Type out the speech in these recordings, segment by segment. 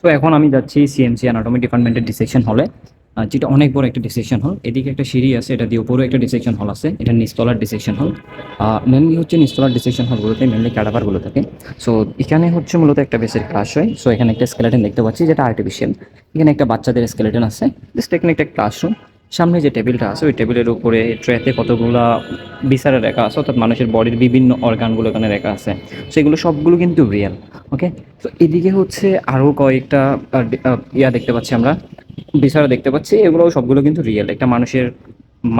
So এখন আমি যাচ্ছি সিএমসি অ্যানাটমি ডিপার্টমেন্টের ডিসেকশন হলে যেটা অনেক বড় একটা ডিসেকশন হল এদিকে একটা সিঁড়ি আছে, এটা দিয়ে উপরেও একটা ডিসেকশন হল আছে। এটা নিস্তলার ডিসেকশন হল মেনলি হচ্ছে নিস্তলার ডিসেকশন হলগুলোতে মেনলি ক্যাডাভারগুলো থাকে। সো এখানে হচ্ছে মূলত একটা বেসের ক্লাস হয়। সো এখানে একটা স্কেলেটন দেখতে পাচ্ছি, যেটা আর্টিফিশিয়াল এখানে একটা বাচ্চাদের স্কেলেটন আছে। জাস্ট এখানে একটা ক্লাসরুম সামনে যে টেবিলটা আছে, ওই টেবিলের উপরে ট্রেতে কতগুলা বিচারে রেখা আছে, অর্থাৎ মানুষের বডির বিভিন্ন অর্গানগুলো এখানে রেখা আছে। সেগুলো সবগুলো কিন্তু রিয়েল ওকে তো এদিকে হচ্ছে আরও কয়েকটা ইয়া দেখতে পাচ্ছি আমরা বিচারা দেখতে পাচ্ছি এগুলো সবগুলো কিন্তু রিয়েল একটা মানুষের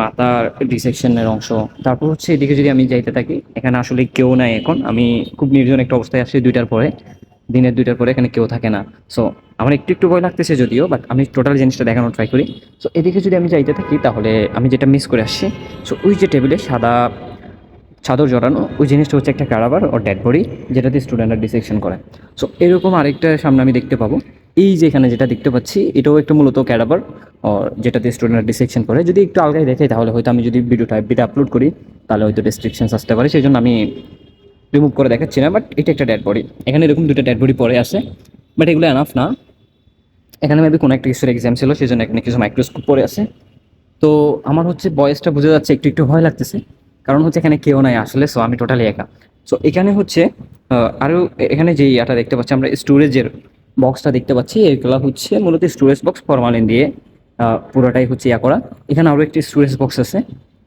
মাথার ডিসেকশনের অংশ। তারপর হচ্ছে এদিকে যদি আমি যাইতে থাকি, এখানে আসলে কেউ নাই এখন। আমি খুব নির্জন একটা অবস্থায় আসছি দুইটার পরে। দিনের দুইটার পরে এখানে কেউ থাকে না। সো আমার একটু একটু ভয় লাগতেছে যদিও বাট আমি টোটাল জিনিসটা দেখানোর ট্রাই করি। সো এদিকে যদি আমি যাইতে থাকি, তাহলে আমি যেটা মিস করে আসছি সো ওই যে টেবিলে সাদা চাদর জড়ানো, ওই জিনিসটা হচ্ছে একটা কারাবার ও ডেড বডি যেটাতে স্টুডেন্টরা ডিসেকশন করে। সো এরকম আরেকটা সামনে আমি দেখতে পাবো। এই যে এখানে যেটা দেখতে পাচ্ছি, এটাও একটা মূলত ক্যারাবার আর যেটাতে স্টুডেন্টরা ডিসেকশন করে। যদি একটু আলগায় দেখে তাহলে হয়তো আমি যদি ভিডিওটা এফবিতে আপলোড করি, তাহলে হয়তো রেস্ট্রিকশনস আসতে পারে। সেই জন্য আমি রিমুভ করে দেখাচ্ছি না বাট এটা একটা ডেড বডি এখানে এরকম দুটো ডেড বডি পরে আছে বাট এগুলো এনাফ না। এখানে মেবি কোনো একটা কিছুর এক্সাম ছিল সেই জন্য এখানে কিছু মাইক্রোস্কোপ পরে আছে। তো আমার হচ্ছে বয়সটা বোঝা যাচ্ছে, একটু একটু ভয় লাগতেছে, কারণ হচ্ছে এখানে কেউ নাই আসলে সো আমি টোটালি একা। সো এখানে হচ্ছে আরও এখানে যে ইয়াটা দেখতে পাচ্ছি, আমরা স্টোরেজের বক্সটা দেখতে পাচ্ছি, এগুলো হচ্ছে মূলত স্টোরেজ বক্স ফরমালিন দিয়ে পুরোটাই হচ্ছে ইয়া করা। এখানে আরও একটি স্টোরেজ বক্স আছে,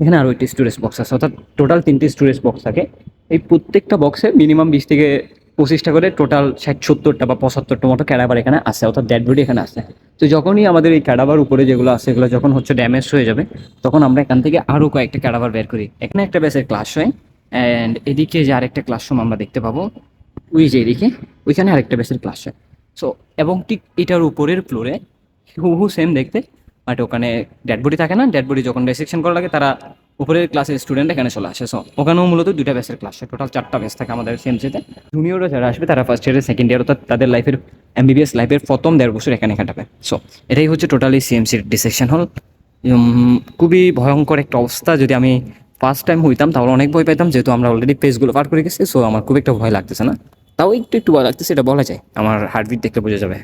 এখানে আরও একটি স্টোরেজ বক্স আছে, অর্থাৎ টোটাল তিনটি স্টোরেজ বক্স থাকে। এই প্রত্যেকটা বক্সে মিনিমাম বিশ থেকে পঁচিশটা করে টোটাল ষাট, সত্তরটা বা পঁচাত্তরটা মতো ক্যাডাবার এখানে আসে অর্থাৎ ডেড বডি এখানে আসে তো যখনই আমাদের এই ক্যাডাবার উপরে যেগুলো আছে, এগুলো যখন হচ্ছে ড্যামেজ হয়ে যাবে, তখন আমরা এখান থেকে আরও কয়েকটা ক্যাডাবার বের করি। এখানে একটা বেসের ক্লাস হয় অ্যান্ড এদিকে যে আরেকটা ক্লাসরুম আমরা দেখতে পাবো, ওই যে এদিকে, ওইখানে আরেকটা বেসের ক্লাস হয়। সো এবং ঠিক এটার উপরের ফ্লোরে হুহু সেম দেখতে বাট ওখানে ডেড বডি থাকে না ডেড বডি যখন ডিসেকশন করা লাগে, তারা উপরের ক্লাসের স্টুডেন্ট এখানে চলে আসে। সো ওখানেও মূলত দুইটা ব্যাচের ক্লাস টোটাল চারটা ব্যাচ থাকে আমাদের সিএমসিতে জুনিয়ররা যারা আসবে, তারা ফার্স্ট ইয়ারের সেকেন্ড ইয়ার অর্থাৎ তাদের লাইফের এমবিবিএস লাইফের প্রথম দেড় বছর এখানে কাটাবে। সো এটাই হচ্ছে টোটালি সিএমসির ডিসেকশন হল খুবই ভয়ঙ্কর একটা অবস্থা। যদি আমি ফার্স্ট টাইম হইতাম, তাহলে অনেক ভয় পাইতাম, যেহেতু আমরা অলরেডি পেজগুলো পার করে গেছি। সো আমার খুব একটা ভয় লাগতেছে না। তাও একটু একটু ভয় লাগতেছে, এটা বলা যায়। আমার হার্টবিট দেখলে বোঝা যাবে।